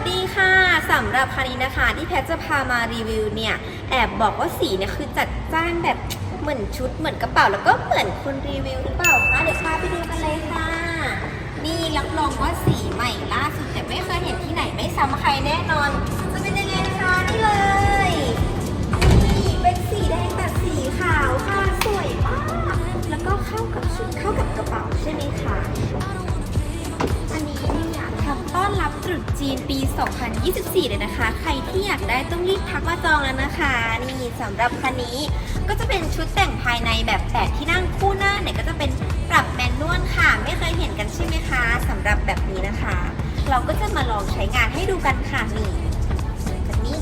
สดีค่ะสำหรับคันนี้นะคะที่แพทจะพามารีวิวเนี่ยแอบบอกว่าสีเนี่ยคือจัดจ้านแบบเหมือนชุดเหมือนกระเป๋าแล้วก็เหมือนคนรีวิวหรือเปล่าคะเดี๋ยวพาไปดูกันเลยค่ะ นี่รับรองว่าสีใหม่ล่าสุดแต่ไม่เคยเห็นที่ไหนไม่ซ้ำใครแน่นอน จะเป็นยังไงนะคะนี่เลยนี่เป็นสีแดงแบบสีขาวค่ะสวยมากแล้วก็เข้ากับชุดเข้ากับกระเป๋าใช่ไหมคะ ต้อนรับตรุษจีนปี 2024 เลยนะคะ ใครที่อยากได้ต้องรีบทักมาจองแล้วนะคะ นี่สำหรับคันนี้ก็จะเป็นชุดแต่งภายในแบบแปดที่นั่งคู่หน้าเนี่ยก็จะเป็นปรับแมนนวลค่ะ ไม่เคยเห็นกันใช่ไหมคะสำหรับแบบนี้นะคะ เราก็จะมาลองใช้งานให้ดูกันค่ะนี่แบบนี้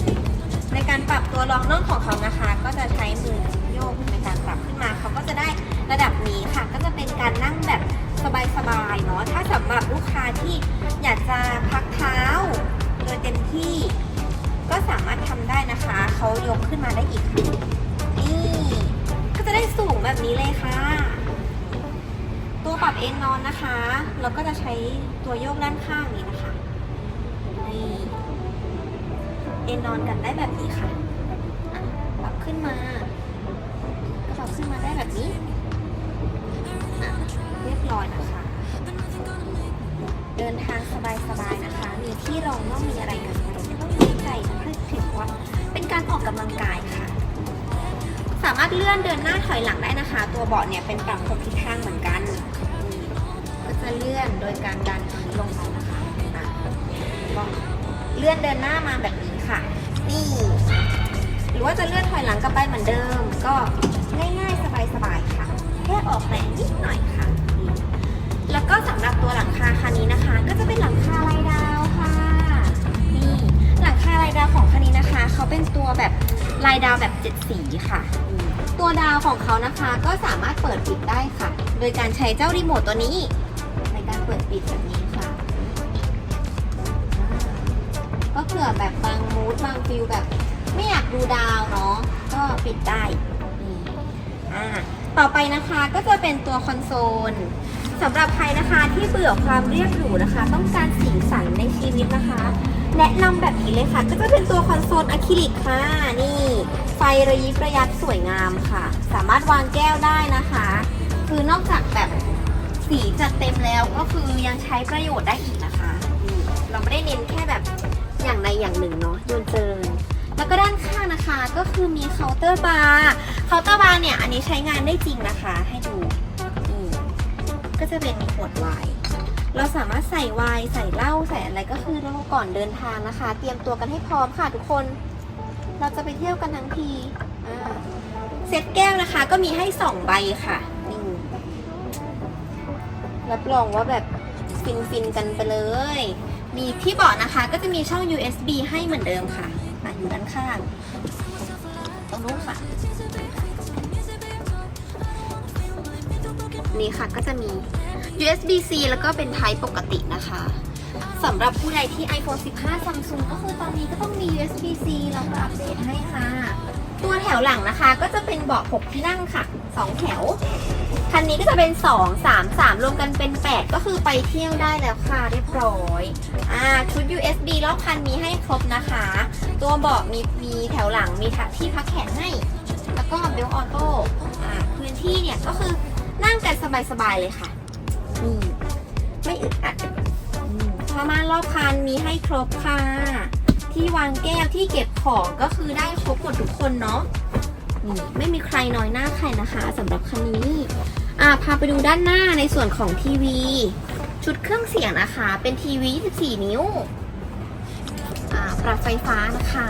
ในการปรับตัวรองน่องของเขานะคะ ก็จะใช้มือโยกในการปรับขึ้นมาเขาก็จะได้ระดับนี้ค่ะ ก็จะเป็นการนั่งแบบ สบายๆเนาะถ้าสำหรับลูกค้าที่อยากจะพักเท้าโดยเต็มที่ ก็สามารถทำได้นะคะ เขายกขึ้นมาได้อีกค่ะนี่ก็จะได้สูงแบบนี้เลยค่ะ ตัวปรับเอนนอนนะคะ เราก็จะใช้ตัวโยกด้านข้างนี้นะคะนี่เอนนอนกันได้แบบนี้ค่ะปรับขึ้นมาก็ปรับขึ้นมาได้แบบนี้ อะเรียบร้อยนะคะ เดินทางสบายๆนะคะ มีที่รองน่องมีอะไรกันไม่ต้องดีใจนะคือถือว่าเป็นการออกกำลังกายค่ะ สามารถเลื่อนเดินหน้าถอยหลังได้นะคะ ตัวเบาะเนี่ยเป็นปรับครบทิศทางเหมือนกันก็จะเลื่อนโดยการดันตรงนี้ลงไปนะคะอะเลื่อนเดินหน้ามาแบบนี้ค่ะ นี่หรือว่าจะเลื่อนถอยหลังกลับไปเหมือนเดิม ก็ง่ายๆสบายๆค่ะ ค่ออกแรงนิดหน่อยค่ะ แล้วก็สำหรับตัวหลังคาคันนี้นะคะ ก็จะเป็นหลังคาลายดาวค่ะ นี่หลังคาลายดาวของคันนี้นะคะ เขาเป็นตัวแบบลายดาวแบบเจ็ดสีค่ะ ตัวดาวของเขานะคะก็สามารถเปิดปิดได้ค่ะ โดยการใช้เจ้ารีโมทตัวนี้ในการเปิดปิดแบบนี้ค่ะ ก็เผื่อแบบบางมูดบางฟิลแบบ ไม่อยากดูดาวเนาะก็ปิดได้ ต่อไปนะคะก็จะเป็นตัวคอนโซลสำหรับใครนะคะที่เบื่อความเรียบหรูนะคะ ต้องการสีสันในชีวิตนะคะ แนะนำแบบนี้เลยค่ะ ก็จะเป็นตัวคอนโซลอะคริลิกค่ะนี่ ไฟระยิบระยับสวยงามค่ะ สามารถวางแก้วได้นะคะ คือนอกจากแบบสีจัดเต็มแล้วก็คือยังใช้ประโยชน์ได้อีกนะคะ เราไม่ได้เน้นแค่แบบอย่างใดอย่างหนึ่งเนาะโยนเจิน แล้วก็ด้านข้างนะคะก็คือมีเคาน์เตอร์บาร์เคาน์เตอร์บาร์เนี่ยอันนี้ใช้งานได้จริงนะคะ ให้ดูนี่ก็จะเป็นขวดไวน์เราสามารถใส่ไวน์ใส่เหล้าใส่อะไรก็คือเราก่อนเดินทางนะคะ เตรียมตัวกันให้พร้อมค่ะทุกคน เราจะไปเที่ยวกันทั้งทีเซตแก้วนะคะ ก็มีให้สองใบค่ะนี่รับรองว่าแบบฟินฟินกันไปเลย มีที่เบาะนะคะ ก็จะมีช่อง USB ให้เหมือนเดิมค่ะ อะอยู่ด้านข้าง ตรงนู้นค่ะ นี่ค่ะก็จะมี USB-C แล้วก็เป็น Type ปกตินะคะสำหรับผู้ใดที่ iPhone 15 Samsung ก็คือตอนนี้ก็ต้องมี USB-C เราก็อัปเดตให้ค่ะ ตัวแถวหลังนะคะ ก็จะเป็นเบาะ6ที่นั่งค่ะ 2 แถว คันนี้ก็จะเป็น 2 3 3 รวมกันเป็น 8 ก็คือไปเที่ยวได้แล้วค่ะเรียบร้อยอ่าชุด USB รอบคันมีให้ครบนะคะ ตัวเบาะมีมีแถวหลังมีที่พักแขนให้ แล้วก็เบลออโต้อ่าพื้นที่เนี่ยก็คือนั่งกันสบายๆเลยค่ะนี่ไม่อึดอัดอืมผ้าม่านรอบคันมีให้ครบค่ะ ที่วางแก้วที่เก็บของก็คือได้ครบหมดทุกคนเนาะนี่ไม่มีใครน้อยหน้าใครนะคะสำหรับคันนี้อ่าพาไปดูด้านหน้าในส่วนของทีวี ชุดเครื่องเสียงนะคะ เป็นทีวี 24 นิ้วอ่าปรับไฟฟ้านะคะ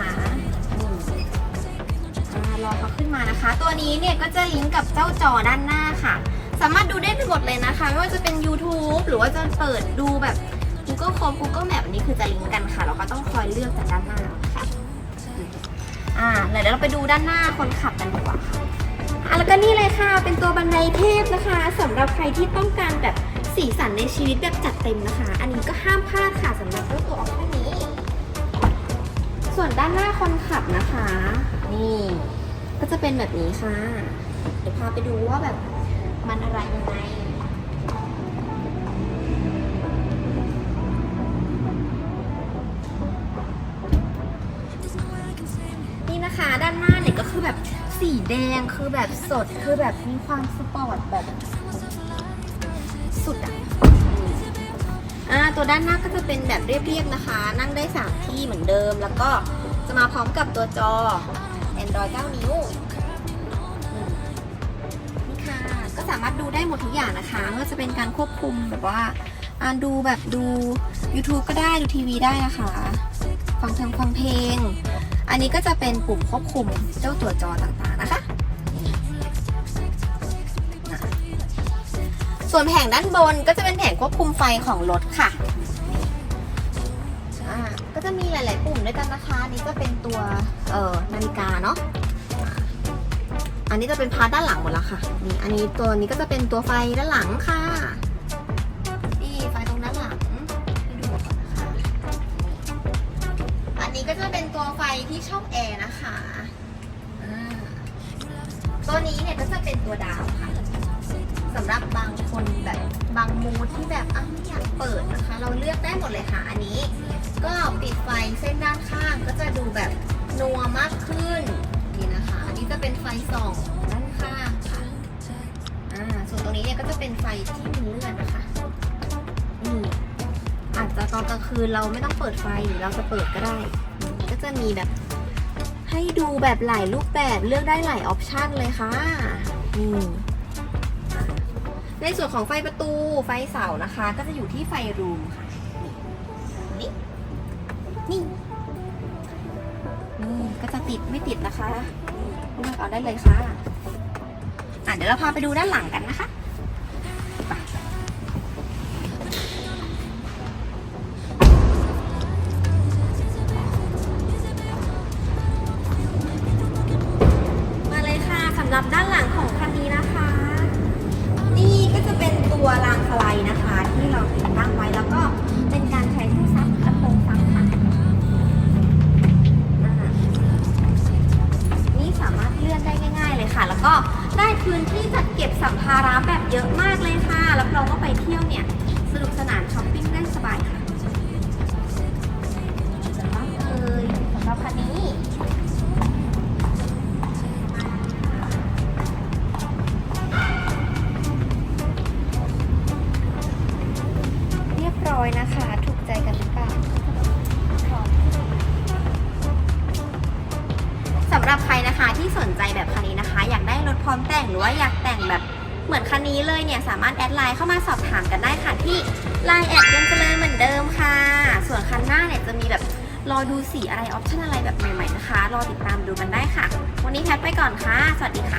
รอเขาขึ้นมานะคะ ตัวนี้เนี่ยก็จะลิงก์กับเจ้าจอด้านหน้าค่ะ สามารถดูได้ทั้งหมดเลยนะคะ ไม่ว่าจะเป็น YouTube หรือว่าจะเปิดดูแบบ Google Chrome Google Map อันนี้คือจะลิงก์กันค่ะ เราก็ต้องคอยเลือกจากด้านหน้าค่ะอ่าเดี๋ยวเราไปดูด้านหน้าคนขับกันดีกว่าค่ะอะแล้วก็นี่เลยค่ะ เป็นตัวบันไดเทพนะคะสำหรับใครที่ต้องการแบบสีสันในชีวิตแบบจัดเต็มนะคะ อันนี้ก็ห้ามพลาดค่ะสำหรับเจ้าตัวออปชั่นนี้ ส่วนด้านหน้าคนขับนะคะ นี่ ก็จะเป็นแบบนี้ค่ะ เดี๋ยวพาไปดูว่าแบบมันอะไรยังไง สีแดงคือแบบสดคือแบบมีความสปอร์ตแบบ สุดอะอ่าตัวด้านหน้าก็จะเป็นแบบเรียบๆนะคะ นั่งได้ 3 ที่เหมือนเดิม แล้วก็จะมาพร้อมกับตัวจอ Android 9 นิ้วนี่ค่ะ ก็สามารถดูได้หมดทุกอย่างนะคะไม่ว่าจะเป็นการควบคุมแบบว่าอ่าดูแบบดู YouTube ก็ได้ดูทีวีได้นะคะ ฟังเพลงฟังเพลง อันนี้ก็จะเป็นปุ่มควบคุมเจ้าตัวจอต่างๆนะคะ ส่วนแผงด้านบนก็จะเป็นแผงควบคุมไฟของรถค่ะอ่าก็จะมีหลาย ๆ ปุ่มด้วยกันนะคะอันนี้ก็เป็นตัวเอ่อนาฬิกาเนาะอันนี้จะเป็นพาร์ทด้านหลังหมดแล้วค่ะนี่อันนี้ตัวนี้ก็จะเป็นตัวไฟด้านหลังค่ะ ก็จะเป็นตัวไฟที่ช่องแอร์นะคะอ่าตัวนี้เนี่ยก็จะเป็นตัวดาวค่ะสำหรับบางคนแบบบางมูดที่แบบอะไม่อยากเปิดนะคะ เราเลือกได้หมดเลยค่ะอันนี้ ก็ปิดไฟเส้นด้านข้างก็จะดูแบบนัวมากขึ้นนี่นะคะ อันนี้จะเป็นไฟส่องด้านข้างค่ะอ่าส่วนตรงนี้เนี่ยก็จะเป็นไฟที่มีเลื่อนนะคะนี่อาจจะตอนกลางคืนเราไม่ต้องเปิดไฟหรือเราจะเปิดก็ได้ จะมีแบบ ให้ดูแบบหลายรูปแบบเลือกได้หลายออปชันเลยค่ะในส่วนของไฟประตูไฟเสานะคะ ก็จะอยู่ที่ไฟรูมค่ะ นี่นี่นี่ก็จะติดไม่ติดนะคะเลือกเอาได้เลยค่ะอะเดี๋ยวเราพาไปดูด้านหลังกันนะคะ สัมภาระแบบเยอะมากเลยค่ะ รับรองว่าไปเที่ยวเนี่ย สนุกสนานช้อปปิ้งได้สบายค่ะ ร้อมแต่งหรือว่าอยากแต่งแบบเหมือนคันนี้เลยเนี่ยสามารถแอดไลน์เข้ามาสอบถามกันได้ค่ะที่ไลน์แอดยังเจริญเหมือนเดิมค่ะ ส่วนคันหน้าเนี่ยจะมีแบบรอดูสีอะไรออปชั่นอะไรแบบใหม่ๆนะคะ รอติดตามดูกันได้ค่ะ วันนี้แพทไปก่อนค่ะ สวัสดีค่ะ